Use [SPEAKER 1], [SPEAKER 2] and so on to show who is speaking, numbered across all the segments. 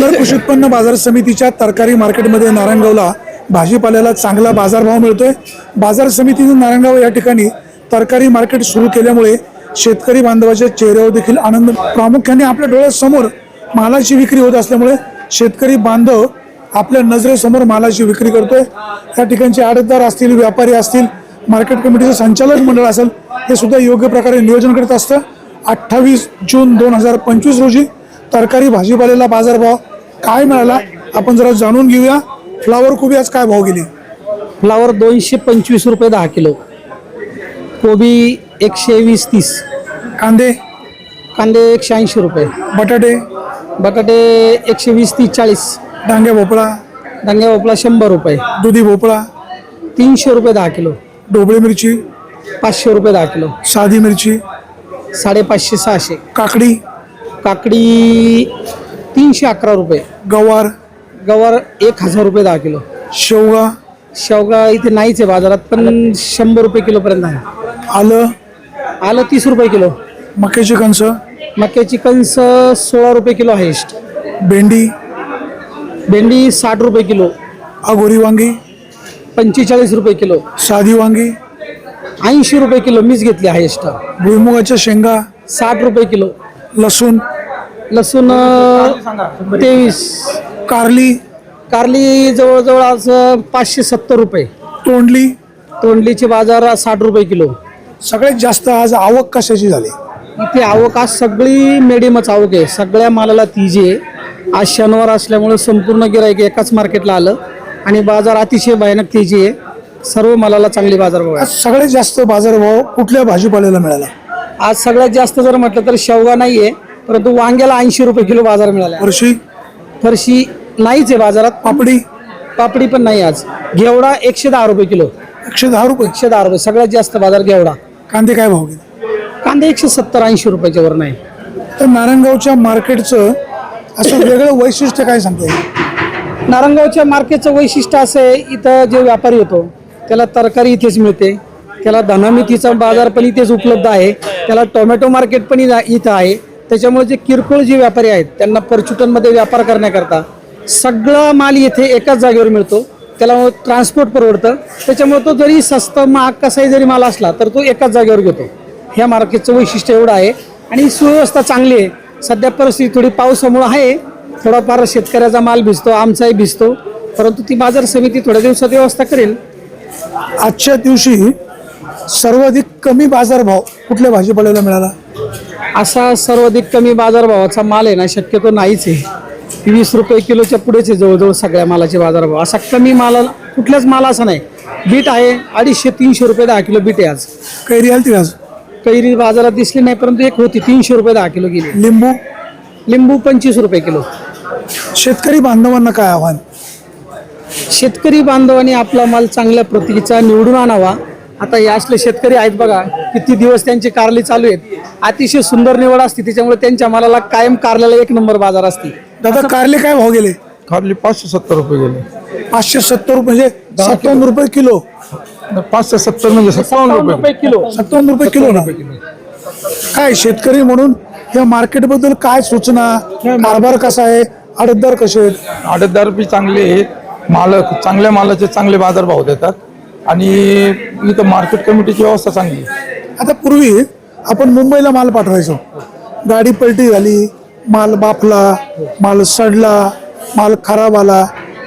[SPEAKER 1] जुन्नर कृषी उत्पन्न बाजार समितीच्या तरकारी मार्केटमध्ये नारायणगावला भाजीपाल्याला चांगला बाजारभाव मिळतोय. बाजार समितीने नारायणगाव या ठिकाणी तरकारी मार्केट सुरू केल्यामुळे शेतकरी बांधवाच्या चेहऱ्यावर देखील आनंद प्रामुख्याने आपल्या डोळ्यासमोर मालाची विक्री होत असल्यामुळे शेतकरी बांधव आपल्या नजरेसमोर मालाची विक्री करतोय. या ठिकाणचे आडतदार असतील व्यापारी असतील मार्केट कमिटीचं संचालक मंडळ असेल हे सुद्धा योग्य प्रकारे नियोजन करत असतं. अठ्ठावीस जून दोन हजार पंचवीस रोजी तरकारी भाजीपाल्याला बाजारभाव काय मिळाला आपण जरा जाणून घेऊया. फ्लावर कोबी आज काय भाव गेली?
[SPEAKER 2] फ्लावर दोनशे पंचवीस रुपये दहा किलो. कोबी एकशे वीस तीस.
[SPEAKER 1] कांदे?
[SPEAKER 2] कांदे एकशे ऐंशी रुपये.
[SPEAKER 1] बटाटे?
[SPEAKER 2] बटाटे एकशे वीस तीस चाळीस.
[SPEAKER 1] डांगे भोपळा?
[SPEAKER 2] डांग्या भोपळा शंभर रुपये.
[SPEAKER 1] दुधी भोपळा?
[SPEAKER 2] तीनशे रुपये दहा किलो.
[SPEAKER 1] ढोबळी मिरची?
[SPEAKER 2] पाचशे रुपये दहा किलो.
[SPEAKER 1] साधी मिरची?
[SPEAKER 2] साडेपाचशे सहाशे.
[SPEAKER 1] काकडी?
[SPEAKER 2] काकडी तीनशे अकरा रुपये.
[SPEAKER 1] गवार.
[SPEAKER 2] गवार एक हजार रुपये दहा किलो.
[SPEAKER 1] शेवगा.
[SPEAKER 2] शेवगा इथे नाहीच आहे बाजारात पण शंभर रुपये किलोपर्यंत आहे.
[SPEAKER 1] आलं.
[SPEAKER 2] आलं तीस रुपये किलो.
[SPEAKER 1] मक्याची कणस
[SPEAKER 2] मक्याची कणस सोळा रुपये किलो हायेस्ट
[SPEAKER 1] भेंडी.
[SPEAKER 2] भेंडी साठ रुपये किलो.
[SPEAKER 1] अगोरी वांगी.
[SPEAKER 2] पंचेचाळीस रुपये किलो.
[SPEAKER 1] साधी वांगी.
[SPEAKER 2] ऐंशी रुपये किलो मीच घेतली हायेस्ट
[SPEAKER 1] भुईमुगाच्या शेंगा.
[SPEAKER 2] साठ रुपये किलो.
[SPEAKER 1] लसूण.
[SPEAKER 2] लसूण तेवीस.
[SPEAKER 1] कारली.
[SPEAKER 2] कारली जवळजवळ आज पाचशे सत्तर रुपये.
[SPEAKER 1] तोंडली.
[SPEAKER 2] तोंडलीचे बाजार साठ रुपये किलो.
[SPEAKER 1] सगळ्यात जास्त आज आवक कशाची झाली?
[SPEAKER 2] इथे आवक आज सगळी मिडियमच आवक आहे. सगळ्या मालाला तिजी आहे. आज शनिवार असल्यामुळे संपूर्ण गिराईक एकाच मार्केटला आलं. आणि बाजार अतिशय भयानक तेजी आहे. सर्व मालाला चांगली बाजारभाव आहे.
[SPEAKER 1] आज सगळ्यात जास्त बाजारभाव कुठल्या भाजीपाल्याला मिळाला?
[SPEAKER 2] आज सगळ्यात जास्त जर म्हटलं तर शेवगा नाही आहे परंतु वांग्याला ऐंशी रुपये किलो बाजार मिळाला.
[SPEAKER 1] वर्षी
[SPEAKER 2] फरशी नाहीच आहे बाजारात.
[SPEAKER 1] पापडी?
[SPEAKER 2] पापडी पण नाही आज. घेवडा एकशे दहा रुपये किलो.
[SPEAKER 1] एकशे दहा रुपये?
[SPEAKER 2] एकशे दहा रुपये. सगळ्यात जास्त बाजार घेवडा.
[SPEAKER 1] कांदे काय भाव गेले
[SPEAKER 2] कांदे एकशे सत्तर ऐंशी रुपयाच्या वर नाही.
[SPEAKER 1] तर नारायणगावच्या मार्केटचं असं वेगळं वैशिष्ट्य काय सांगता? येईल
[SPEAKER 2] नारंगावच्या मार्केटचं वैशिष्ट्य असं आहे इथं जे व्यापारी होतो त्याला तरकारी इथेच मिळते. त्याला धनामितीचा बाजार पण इथेच उपलब्ध आहे. त्याला टोमॅटो मार्केट पण इथं इथं आहे. त्याच्यामुळे जे किरकोळ जे व्यापारी आहेत त्यांना परचुटनमध्ये व्यापार करण्याकरता सगळा माल येथे एकाच जागेवर मिळतो. त्याला ट्रान्सपोर्ट परवडतं. त्याच्यामुळे तो जरी स्वस्त महाग कसाही जरी माल असला तर तो एकाच जागेवर घेतो. ह्या मार्केटचं वैशिष्ट्य एवढं आहे. आणि सुव्यवस्था चांगली आहे. सध्या परिस्थिती थोडी पावसामुळं आहे. थोडाफार शेतकऱ्याचा माल भिजतो आमचाही भिजतो. परंतु ती बाजार समिती थोड्या दिवसात व्यवस्था करेल.
[SPEAKER 1] आजच्या दिवशी सर्वाधिक कमी बाजारभाव कुठल्या भाजीपाल्याला मिळाला?
[SPEAKER 2] असा सर्वाधिक कमी बाजारभावाचा माल आहे ना शक्यतो नाहीच आहे. वीस रुपये किलोच्या पुढेच आहे जवळजवळ सगळ्या मालाचे बाजारभाव. असा कमी माला कुठल्याच माला असा नाही. बीट आहे अडीचशे तीनशे रुपये दहा किलो बीट आहे आज.
[SPEAKER 1] कैरी आलती आज?
[SPEAKER 2] कैरी बाजारात दिसली नाही परंतु एक होती तीनशे रुपये दहा किलो गेली.
[SPEAKER 1] लिंबू?
[SPEAKER 2] लिंबू पंचवीस रुपये किलो.
[SPEAKER 1] शेतकरी बांधवांना काय आव्हान?
[SPEAKER 2] शेतकरी बांधवांनी आपला माल चांगल्या प्रतीचा निवडून आणावा. आता हे असले शेतकरी आहेत बघा किती दिवस त्यांची कारली चालू आहेत. अतिशय सुंदर निवड असते त्याच्यामुळे त्यांच्या मालाला कायम कारल्याला एक नंबर बाजार असते.
[SPEAKER 1] दादा कारले काय भाव गेले?
[SPEAKER 3] कारली पाचशे सत्तर रुपये गेले.
[SPEAKER 1] पाचशे सत्तर रुपये म्हणजे सत्तावन्न रुपये किलो.
[SPEAKER 3] पाचशे सत्तर म्हणजे सत्तावन्न रुपये.
[SPEAKER 2] किलो.
[SPEAKER 1] सत्तावन्न रुपये किलो ना? काय शेतकरी म्हणून या मार्केटबद्दल काय सूचना? कारभार कसा आहे? आडतदार कसे आहेत?
[SPEAKER 3] आडतदार बी चांगले आहेत. माल चांगल्या मालाचे चांगले बाजारभाव देतात. आणि इथं मार्केट कमिटीची व्यवस्था चांगली.
[SPEAKER 1] आता पूर्वी आपण मुंबईला माल पाठवायचो. गाडी पलटी झाली माल बाफला माल सडला माल खराब आला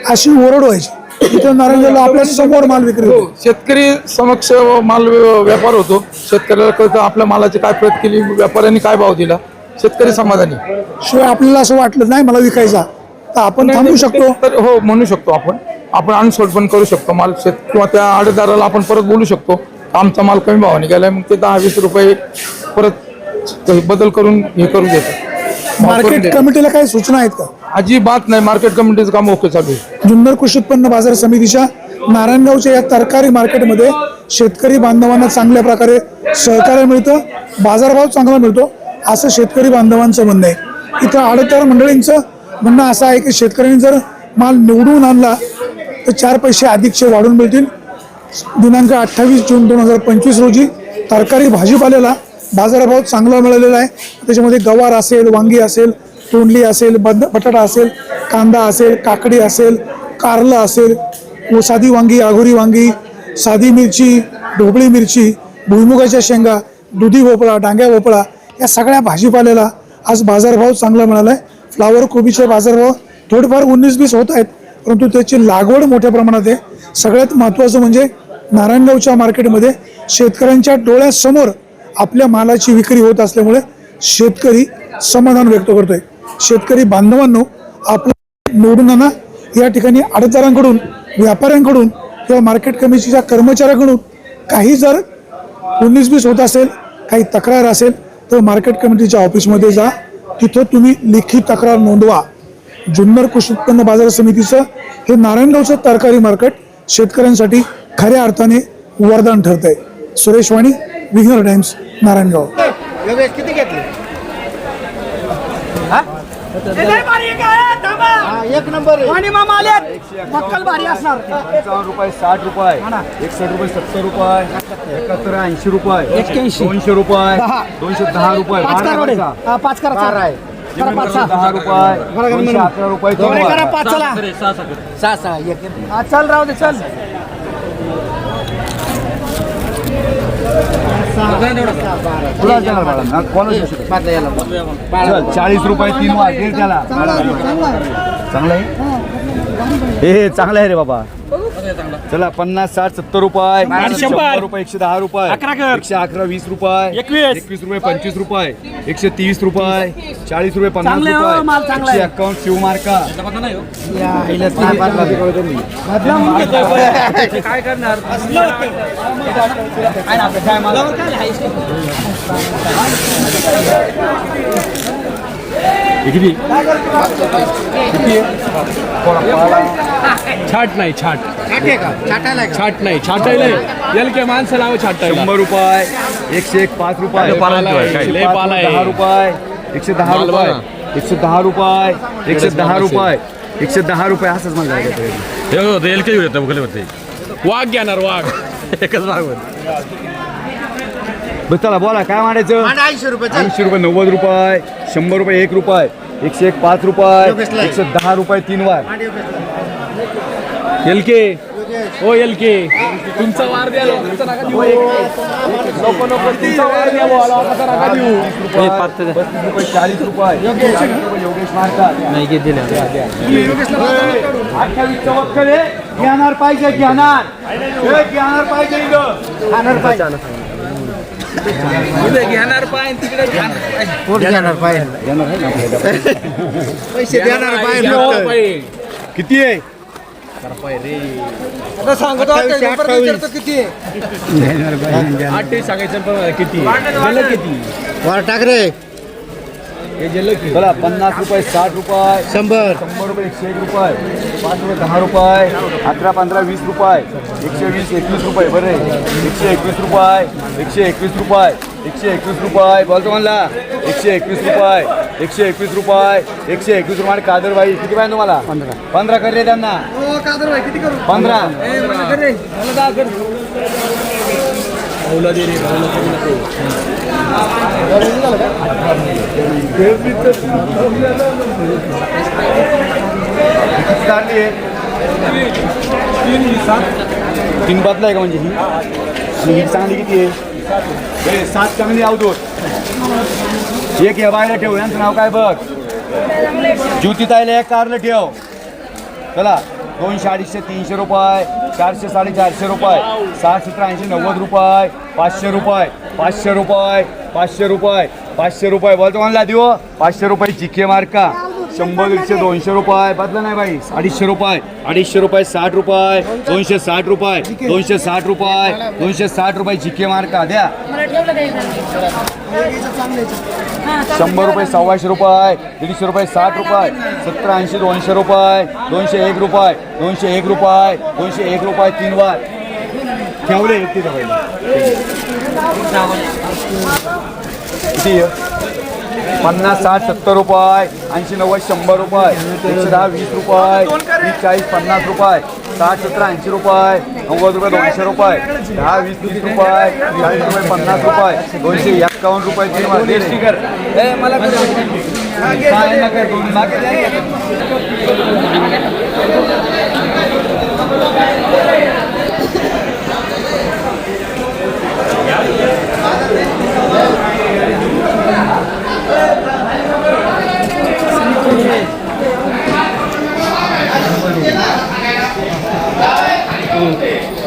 [SPEAKER 1] अशी ओरड व्हायची. इथं नारायणगावला आपल्यासमोर माल विक्री होतो.
[SPEAKER 3] शेतकरी समक्ष माल व्य- व्यापार होतो. शेतकऱ्याला कळतं आपल्या मालाची काय प्रत केली व्यापाऱ्यांनी काय भाव दिला. शेतकरी समाधानी.
[SPEAKER 1] शिवाय आपल्याला असं वाटलं नाही मला विकायचा. तर आपण थांबू शकतो?
[SPEAKER 3] तर हो म्हणू शकतो आपण. आपण अनसोड पण करू शकतो. माल शेत किंवा त्या आडतदाराला आपण परत बोलू शकतो. आमचा माल कमी भावाने गेलाय मग ते दहा वीस रुपये परत बदल करून हे करून देतो
[SPEAKER 1] मार्केट कमिटीला काही सूचना आहेत का?
[SPEAKER 3] अजिबात नाही. मार्केट कमिटीचं काम ओके चालू आहे.
[SPEAKER 1] जुन्नर कृषी उत्पन्न बाजार समितीच्या नारायणगावच्या या तरकारी मार्केटमध्ये शेतकरी बांधवांना चांगल्या प्रकारे सहकार्य मिळतं बाजारभाव चांगला मिळतो असं शेतकरी बांधवांचं म्हणणं आहे. इथं आडतदार मंडळींचं म्हणणं असं आहे की शेतकऱ्यांनी जर माल निवडून आणला तर चार पैसे अधिकचे वाढून मिळतील. दिनांक अठ्ठावीस जून दोन हजार पंचवीस रोजी तरकारी भाजीपाल्याला बाजारभाव चांगला मिळालेला आहे. त्याच्यामध्ये गवार असेल वांगी असेल तोंडली असेल बद बटाटा असेल कांदा असेल काकडी असेल कारलं असेल व साधी वांगी आघोरी वांगी साधी मिरची ढोबळी मिरची भुईमुगाच्या शेंगा दुधी भोपळा डांग्या भोपळा या सगळ्या भाजीपाल्याला आज बाजारभाव चांगला मिळाला आहे फ्लावर कोबीचे बाजारभाव थोडेफार उन्नीस बीस होत आहेत परंतु त्याची लागवड मोठ्या प्रमाणात आहे. सगळ्यात महत्त्वाचं म्हणजे नारायणगावच्या मार्केटमध्ये शेतकऱ्यांच्या डोळ्यासमोर आपल्या मालाची विक्री होत असल्यामुळे शेतकरी समाधान व्यक्त करतोय. शेतकरी बांधवांनो आपलं निवडून या ठिकाणी आडतदारांकडून व्यापाऱ्यांकडून किंवा मार्केट कमिटीच्या कर्मचाऱ्याकडून काही जर उन्नीस बीस होत असेल काही तक्रार असेल तर मार्केट कमिटीच्या ऑफिसमध्ये जा. तिथं तुम्ही लेखी तक्रार नोंदवा. जुन्नर कृषी उत्पन्न बाजार समितीचं हे नारायणगावचं तरकारी मार्केट शेतकऱ्यांसाठी खऱ्या अर्थाने वरदान ठरत आहे सुरेश वाणी विघ्नर टाइम्स नारायणगाव.
[SPEAKER 4] किती घेतले? एक नंबर आहे.
[SPEAKER 2] आणि मामा आले मक्कल भारी असणार.
[SPEAKER 4] पंचावन्न रुपये साठ रुपये. एकसष्ट रुपये सत्तर रुपये. एकाहत्तर ऐंशी रुपये.
[SPEAKER 2] एक्क्याऐंशी.
[SPEAKER 4] दोनशे रुपये. दोनशे दहा रुपये.
[SPEAKER 2] पाच
[SPEAKER 4] बारा
[SPEAKER 2] करा. हा,
[SPEAKER 4] आहे. दहा रुपये. अकरा रुपये
[SPEAKER 2] चल राहू दे चल.
[SPEAKER 4] तुला देणार बाळा ना? कोणाला चल चाळीस रुपये तीन वाट त्याला चांगलं आहे हे चांगलं आहे रे बाबा चला पन्नास साठ सत्तर रुपये. शंभर. रुपये एकशे दहा रुपये. एकशे अकरा वीस रुपये. एकवीस. रुपये पंचवीस रुपये. एकशे तीस रुपये. चाळीस रुपये पन्नास
[SPEAKER 2] चांगलं हो,
[SPEAKER 4] रुपये.
[SPEAKER 2] माल चांगला आहे.
[SPEAKER 4] एकशे अकाउंट शिव मार्का.
[SPEAKER 2] काय करणार?
[SPEAKER 5] छाट नाही छाट. छाट नाही छाटायला येल के माणसं लाव छाटायला.
[SPEAKER 4] शंभर रुपये एकशे एक पाच रुपये.
[SPEAKER 5] लय पाला आहे,
[SPEAKER 4] एकशे
[SPEAKER 5] लय
[SPEAKER 4] पाच
[SPEAKER 5] पाला
[SPEAKER 4] रुपये,
[SPEAKER 5] आहे.
[SPEAKER 4] दहा रुपये एकशे दहा
[SPEAKER 5] माल
[SPEAKER 4] रुपये. एकशे दहा रुपये एकशे दहा रुपये. एकशे दहा रुपये असंच मला
[SPEAKER 5] एल के होते वाघ घेणार वाघ. एकच वाघ
[SPEAKER 4] बरं चला बोला काय मारायचं
[SPEAKER 2] ऐंशी रुपये
[SPEAKER 4] ऐंशी रुपये नव्वद रुपये शंभर रुपये एक रुपये एकशे एक पाच रुपये एकशे दहा रुपये तीन वार
[SPEAKER 5] एल के. ओ एल के. तुमचा वार द्या लोकांचा नका देऊ. नको नको तुमचा वार द्या लोकांचा नका देऊ.
[SPEAKER 4] रुपये चाळीस रुपये योगेश मारतात. अठ्ठावीस चौहत्तर आहे. घेणार पाहिजे घेणार. हे घेणार पाहिजे. खाणार पाहिजे.
[SPEAKER 5] घेणार पाय तिकडे घेणार पाय.
[SPEAKER 4] पैसे देणार
[SPEAKER 5] पाय.
[SPEAKER 4] किती आहे.
[SPEAKER 5] अठ्ठावीस सांगायचं पण किती किती हे गेलं की
[SPEAKER 4] बोला पन्नास रुपये साठ रुपये. शंभर. शंभर रुपये एकशे एक रुपये. पाच रुपये दहा रुपये. अकरा पंधरा वीस रुपये. एकशे वीस एकवीस रुपये बरे एकशे एकवीस रुपये एकशे एकवीस रुपये एकशे एकवीस रुपये. बोलतो म्हणला. एकशे एकवीस रुपये एकशे एकवीस रुपये एकशे एकवीस रुपये. कादरबाई किती पाहिजे तुम्हाला? पंधरा. पंधरा कर रे त्यांना. पंधरा.
[SPEAKER 5] भाऊला दे रे भाऊला
[SPEAKER 4] आहे तीन बातला आहे का म्हणजे ही? आणि ही चांगली किती आहे? सात चांगली अवधूत. एक या बायला ठेव यांचं नाव काय बघ? ज्योती ताईला एक कारला ठेव. चला दोनशे अडीचशे तीनशे रुपये चारशे साडेचारशे रुपये सहाशे सतरा ऐंशी नव्वद रुपये पाचशे रुपये पाचशे रुपये पाचशे रुपये. पाचशे रुपये बोलतो म्हणला देऊ? पाचशे रुपये चिके मार्का. शंभर दीडशे दोनशे रुपये. बदल नाही बाई. अडीचशे रुपये. अडीचशे रुपये साठ रुपये. दोनशे साठ रुपये. दोनशे साठ रुपये. दोनशे साठ रुपये चिके मार्का. द्या. शंभर रुपये सव्वाशे रुपये. दीडशे रुपये साठ रुपये. सत्तर ऐंशी दोनशे रुपये. दोनशे एक रुपये. दोनशे एक रुपये. दोनशे एक रुपये तीन वार. ठेवले एक तिथं पहिले. किती? पन्नास साठ सत्तर रुपये ऐंशी नव्वद शंभर रुपये एकशे दहा वीस रुपये वीस चाळीस पन्नास रुपये साठ सतरा ऐंशी रुपये नव्वद रुपये दोनशे रुपये दहा वीस तीस रुपये चाळीस रुपये पन्नास रुपये दोनशे एक्कावन्न रुपये तीन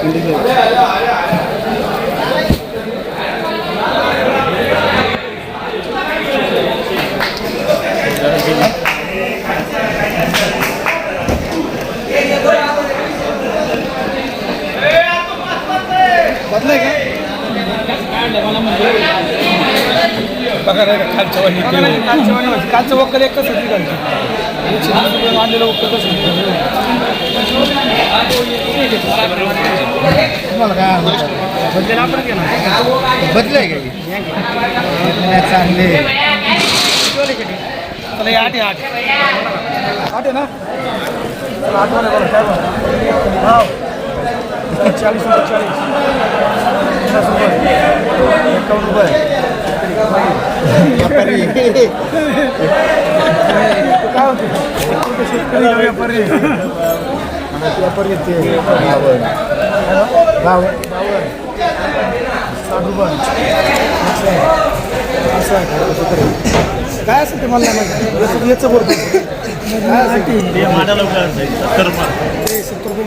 [SPEAKER 4] கண்டிப்பாக वाजले स्टिकर
[SPEAKER 6] कालचं वक्कल एकच होती कालची मांडलेलं वक्कल कसं चांगले. आठ आहे आठ. आठ आहे ना? चला, आठ वाले बरं, काय बरं? हाव. चाळीस रुपये चाळीस. पन्नास रुपये. एकावन्न काय व्यापारी व्यापारी असं असं काय ते मला माहिती याचं- बोलतो काय सत्तर रुपये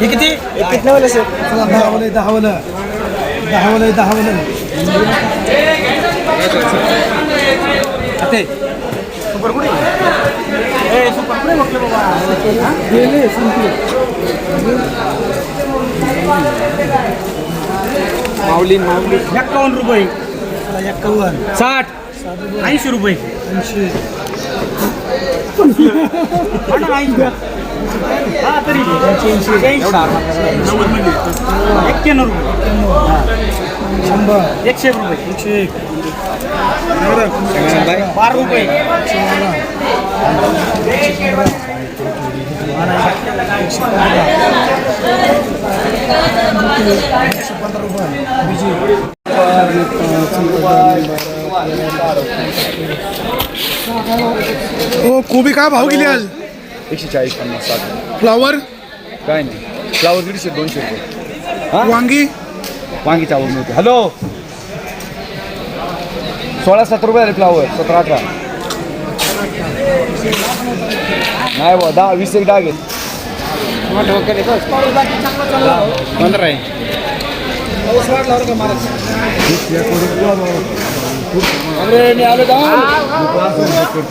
[SPEAKER 6] हे किती? किती वाले सर दहा वाले दहा वाले दहा वाले दहा वाले ते सुपर कुठे? ए सुपर कुठे म्हटलं बाबा? गेले संपले. माऊली माऊली. एक्कावन्न रुपये. एक्कावन्न. साठ. ऐंशी रुपये. ऐंशी. तरी एक्क्याण्णव रुपये शंभर एकशे एक रुपये एकशे एक बारा रुपये
[SPEAKER 1] हो कोबी काय भाव गेली आज?
[SPEAKER 4] एकशे चाळीस पन्नास साठ.
[SPEAKER 1] फ्लावर
[SPEAKER 4] काय नाही. फ्लावर दीडशे दोनशे रुपये.
[SPEAKER 1] वांगी?
[SPEAKER 4] वांगी चावल मिळते. हॅलो सोळा सतरा रुपये आले फ्लावर सतरा अठरा. नाही बा दहा वीस एक डाग आहेत पंधरा आहे.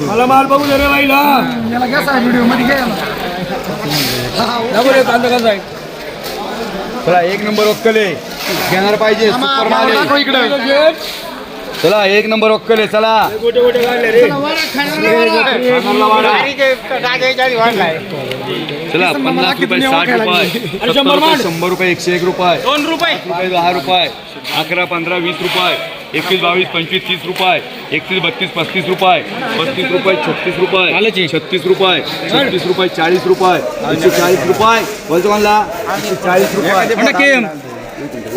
[SPEAKER 6] मला माल बघू दे रे बाईला. याला घ्या साहेब व्हिडिओमध्ये घ्या याला. कांदा कांदा आहे?
[SPEAKER 4] चला एक नंबर वक्कले घेणार पाहिजे सुपर माल आहे. चला एक नंबर वक्कले चला.
[SPEAKER 6] गोटे गोटे काढले रे.
[SPEAKER 4] चला पन्नास रुपये साठ रुपये.
[SPEAKER 6] शंभर
[SPEAKER 4] रुपये
[SPEAKER 6] मांड.
[SPEAKER 4] शंभर रुपये एकशे एक रुपये.
[SPEAKER 6] दोन रुपये.
[SPEAKER 4] रुपये दहा रुपये. अकरा पंधरा वीस रुपये. एकवीस बावीस पंचवीस तीस रुपये. एकतीस बत्तीस पस्तीस रुपये. पस्तीस रुपये छत्तीस रुपये. छत्तीस रुपये. छत्तीस रुपये चाळीस रुपये. एकशे चाळीस रुपये. बोलतो म्हणला एकशे चाळीस रुपये.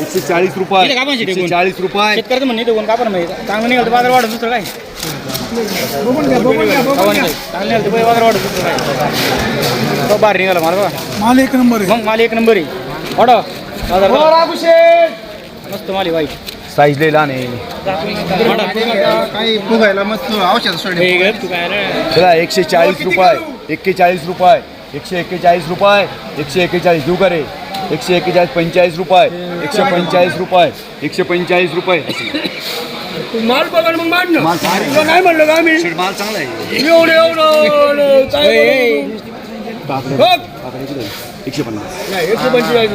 [SPEAKER 4] एकशे चाळीस रुपये. एकशे चाळीस रुपये.
[SPEAKER 6] शेतकऱ्याचं म्हणणे कापड माहिती चांगलं निघालं बाजार वाढत दुसरं काय? चांगलं निघालं बाजार वाढत दुसरं काय? तो बाहेर निघाला मला बघा.
[SPEAKER 1] माल एक नंबर आहे.
[SPEAKER 6] मग मला एक नंबर आहे. ऑडो बाजार मस्त माली वाईट
[SPEAKER 4] साईज लई लहान आहे
[SPEAKER 6] काही फुगायला मस्त औषध सोडले. तू काय रे?
[SPEAKER 4] चला एकशे चाळीस रुपये एक्केचाळीस रुपये एकशे एक्केचाळीस रुपये एकशे एक्केचाळीस देऊ का रे? एकशे एक्केचाळीस पंचेचाळीस रुपये एकशे पंचेचाळीस रुपये एकशे पंचेचाळीस रुपये.
[SPEAKER 6] माल बघा मग मांड
[SPEAKER 4] माल
[SPEAKER 6] काय म्हणलं का
[SPEAKER 4] आहे. माल चांगला आहे.
[SPEAKER 6] एवढं एवढं काय बघ.
[SPEAKER 4] एकशे पन्नास.
[SPEAKER 6] नाही एकशे पंचेचाळीस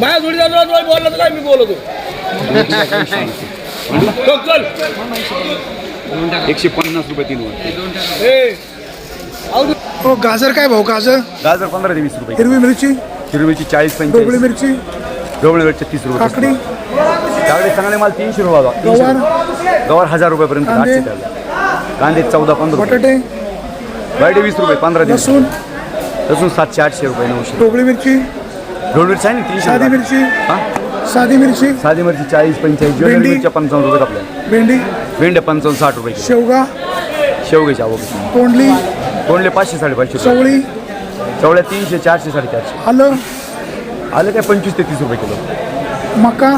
[SPEAKER 6] माझ्या जोडी जातो बोलला तर काय मी बोलतो.
[SPEAKER 4] एकशे पन्नास रुपये तीन वर
[SPEAKER 1] हो गाजर काय भाव गाजर?
[SPEAKER 4] गाजर पंधरा ते वीस रुपये.
[SPEAKER 1] हिरवी मिरची?
[SPEAKER 4] हिरवीची चाळीस
[SPEAKER 1] ढोबळी
[SPEAKER 4] पंचेचाळीस
[SPEAKER 1] मिरची?
[SPEAKER 4] डोबळे मिरची तीस रुपये.
[SPEAKER 1] काकडी?
[SPEAKER 4] त्यावेळेस चांगले माल तीनशे रुपये. तीनशे
[SPEAKER 1] गवार?
[SPEAKER 4] रुपये. गवार हजार रुपयापर्यंत
[SPEAKER 1] कांदे?
[SPEAKER 4] आठशे कांदे चौदा पंधरा रुपये.
[SPEAKER 1] बटाटे?
[SPEAKER 4] बटाटे वीस रुपये पंधरा दिवस
[SPEAKER 1] लसूण?
[SPEAKER 4] लसूण सातशे आठशे रुपये नऊशे.
[SPEAKER 1] ढोबळी मिरची?
[SPEAKER 4] ढोल मिरची आहे ना तीनशे
[SPEAKER 1] साधी
[SPEAKER 4] रुपये.
[SPEAKER 1] मिरची?
[SPEAKER 4] हा?
[SPEAKER 1] साधी मिरची.
[SPEAKER 4] साधी मिरची चाळीस
[SPEAKER 1] भेंडी?
[SPEAKER 4] मिरच्या पंचावन्न रुपये आपल्या
[SPEAKER 1] भेंडी.
[SPEAKER 4] भेंड्या पंचावन्न साठ रुपये किलो.
[SPEAKER 1] शेवगा.
[SPEAKER 4] शेवग्याची आवक
[SPEAKER 1] तोंडली.
[SPEAKER 4] कोणले पाचशे साडेपाचशे रुपये.
[SPEAKER 1] चवळी.
[SPEAKER 4] चवळ्या तीनशे चारशे साडेचारशे.
[SPEAKER 1] आलं.
[SPEAKER 4] आलं काय पंचवीस ते तीस रुपये किलो?
[SPEAKER 1] मका.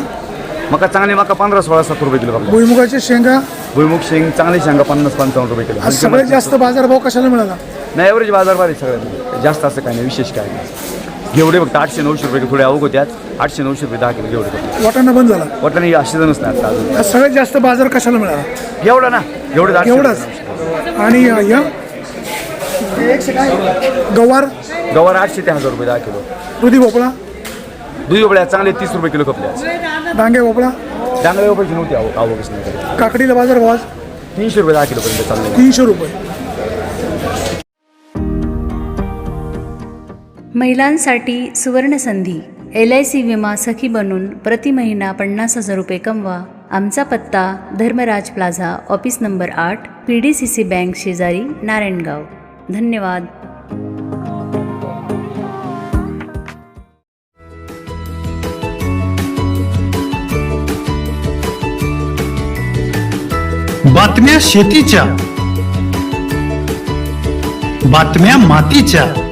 [SPEAKER 4] मका चांगली मका पंधरा सोळा सात रुपये किलो आपल्या
[SPEAKER 1] भुईमुगाच्या शेंगा.
[SPEAKER 4] भुईमुग शेंग चांगली शेंगा पन्नास पंचावन्न रुपये किलो.
[SPEAKER 1] आज सगळ्यात जास्त बाजारभाव कशाला मिळाला?
[SPEAKER 4] नाही ॲव्हरेज बाजार भारी सगळ्यांना जास्त असं काय नाही विशेष काय नाही. घेवडे फक्त आठशे नऊशे रुपये थोडे अवघ होत्यात आठशे नऊशे रुपये दहा किलो घेवडे
[SPEAKER 1] वाटाणा बंद झाला.
[SPEAKER 4] नाही आता अजून.
[SPEAKER 1] आज सगळ्यात जास्त बाजार कशाला मिळाला?
[SPEAKER 4] एवढा ना. एवढे आठशे
[SPEAKER 1] एवढाच आणि अ, या? गवार?
[SPEAKER 4] गवार आठशे ते हजार रुपये दहा किलो.
[SPEAKER 1] दुधी भोपळा?
[SPEAKER 4] दुधी वगळ्या चांगले तीस रुपये किलो कपले आज.
[SPEAKER 1] डांगे भोपळा?
[SPEAKER 4] चांगल्या रुपयाची नव्हती आवक आवकच नाही.
[SPEAKER 1] काकडीला बाजार भाव आज?
[SPEAKER 4] तीनशे रुपये दहा किलोपर्यंत चालले.
[SPEAKER 1] तीनशे रुपये.
[SPEAKER 7] महिलांसाठी सुवर्णसंधी. एल आय सी विमा सखी बनून प्रति महिना पन्नास हजार रुपये कमवा. आमचा पत्ता धर्मराज प्लाझा ऑफिस नंबर आठ P D C C bank शेजारी नारायणगाव. धन्यवाद.
[SPEAKER 8] बातम्या शेतीच्या. बातम्या मातीच्या.